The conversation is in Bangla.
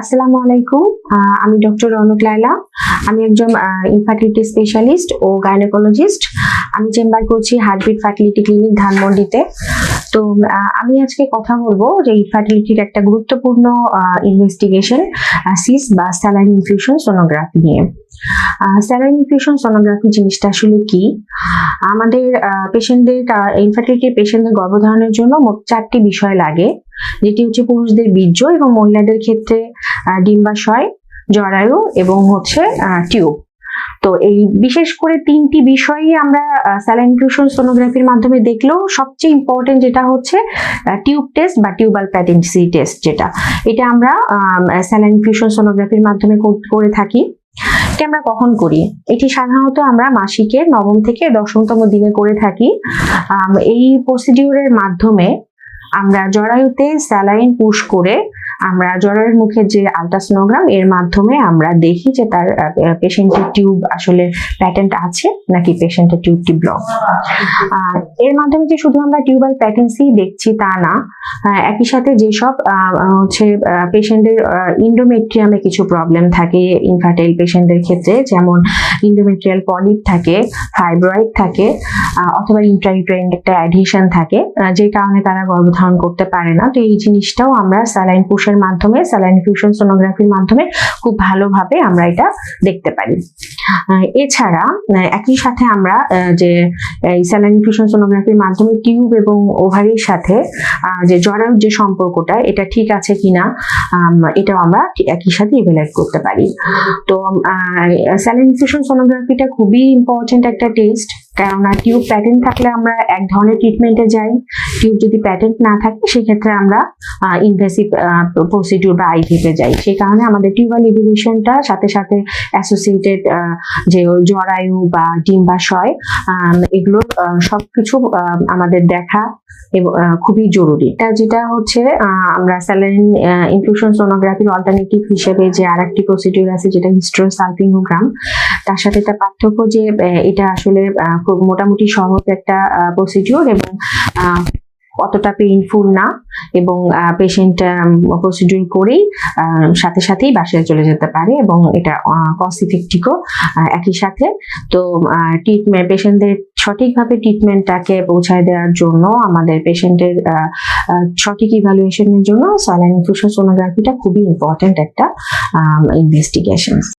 আসসালামু আলাইকুম। আমি ডক্টর রনক লাইলা আমি একজন ইনফার্টিলিটি স্পেশালিস্ট ও গাইনোকোলজিস্ট আমি চেম্বার করছি হার্টবিট ফার্টিলিটি ক্লিনিক ধানমন্ডিতে। তো আমি আজকে কথা বলব যে ইনফার্টিলিটির একটা গুরুত্বপূর্ণ ইনভেস্টিগেশন সিস বা স্যালাইন ইনফিউশন সোনোগ্রাফি নিয়ে। স্যালাইন ইনফিউশন সোনোগ্রাফি জিনিসটা আসলে কি? আমাদের পেশেন্টদের ইনফার্টিলিটি পেশেন্টদের গর্ভধারণের জন্য মোট চারটি বিষয় লাগে। যেটি হচ্ছে পুরুষদের বীর্য এবং মহিলাদের ক্ষেত্রে ডিম্বাশয়, জরায়ু এবং হচ্ছে টিউব। তো এই বিশেষ করে তিনটি বিষয়ই আমরা স্যালাইন ইনফিউশন সোনোগ্রাফির মাধ্যমে দেখলেও সবচেয়ে ইম্পর্টেন্ট যেটা হচ্ছে টিউব টেস্ট বা টিউবাল প্যাটেন্সি টেস্ট যেটা। এটা আমরা স্যালাইন ইনফিউশন সোনোগ্রাফির মাধ্যমে করে থাকি। এটি আমরা কখন করি? এটি সাধারণত আমরা মাসিকের নবম থেকে দশমতম দিনে করে থাকি। এই প্রসিডিউরের মাধ্যমে আমরা জরায়ুতে স্যালাইন পুশ করে আমরা জ্বরের মুখে যে আলট্রাসোনোগ্রাম, এর মাধ্যমে আমরা দেখি যে তার পেশেন্টের টিউব আসলে প্যাটেন্ট আছে নাকি পেশেন্টের টিউবটি ব্লক আর এর মাধ্যমে যে শুধু আমরা টিউবাল প্যাটেন্সি দেখছি তা না একই সাথে যেসব হচ্ছে পেশেন্টের ইন্ডোমেট্রিয়ামে কিছু প্রবলেম থাকে ইনফার্টাইল পেশেন্টদের ক্ষেত্রে, যেমন ইন্ডোমেট্রিয়াল পলিপ থাকে ফাইব্রয়েড থাকে অথবা ইন্ট্রাইউটারিন একটা অ্যাডিশন থাকে যে কারণে তারা গর্ভধারণ করতে পারে না। তো এই জিনিসটাও আমরা স্যালাইন পুশের মাধ্যমে স্যালাইন ফিউশন সোনোগ্রাফির মাধ্যমে খুব ভালোভাবে আমরা এটা দেখতে পারি। এছাড়া একই সাথে আমরা যে স্যালাইন ফিউশন সোনোগ্রাফির মাধ্যমে টিউব এবং ওভারির সাথে যে জরায়ুর যে সম্পর্কটা, এটা ঠিক আছে কিনা এটাও আমরা একই সাথে ইভ্যালুয়েট করতে পারি। তো স্যালাইন ফিউশন সোনোগ্রাফিটা খুবই ইম্পর্টেন্ট একটা টেস্ট কেননা টিউব প্যাটেন্ট থাকলে আমরা এক ধরনের ট্রিটমেন্টে যাই। টিউব যদি প্যাটেন্ট না থাকে সেক্ষেত্রে আমরা ইনভেসিভ প্রসিডিউর বা আইভিতে যাই। সেই কারণে আমাদের টিউবাল ইভিলিউশনটা সাথে সাথে অ্যাসোসিয়েটেড যে জরায়ু বা ডিম্বাশয় এগুলো আহ, সবকিছু আহ, আমাদের দেখা খুবই জরুরি। এটা যেটা হচ্ছে আমরা স্যালাইন ইনফিউশন সোনোগ্রাফির অল্টারনেটিভ হিসেবে যে আর একটি প্রসিডিউর আছে যেটা হিস্ট্রোসালপিনোগ্রাম তার সাথে একটা পার্থক্য যে এটা আসলে খুব মোটামুটি সহজ একটা প্রসিডিওর এবং অতটা পেইনফুল না এবং পেশেন্ট প্রসিডিউর করেই সাথে সাথেই বাসায় চলে যেতে পারে এবং এটা কস্ট ইফেক্টিভও একই সাথে। তো ট্রিটমেন্ট পেশেন্টদের সঠিকভাবে ট্রিটমেন্টটাকে পৌঁছায় দেওয়ার জন্য, আমাদের পেশেন্টের সঠিক ইভ্যালুয়েশনের জন্য স্যালাইন ইনফিউশন সোনোগ্রাফিটা খুবই ইম্পর্ট্যান্ট একটা ইনভেস্টিগেশন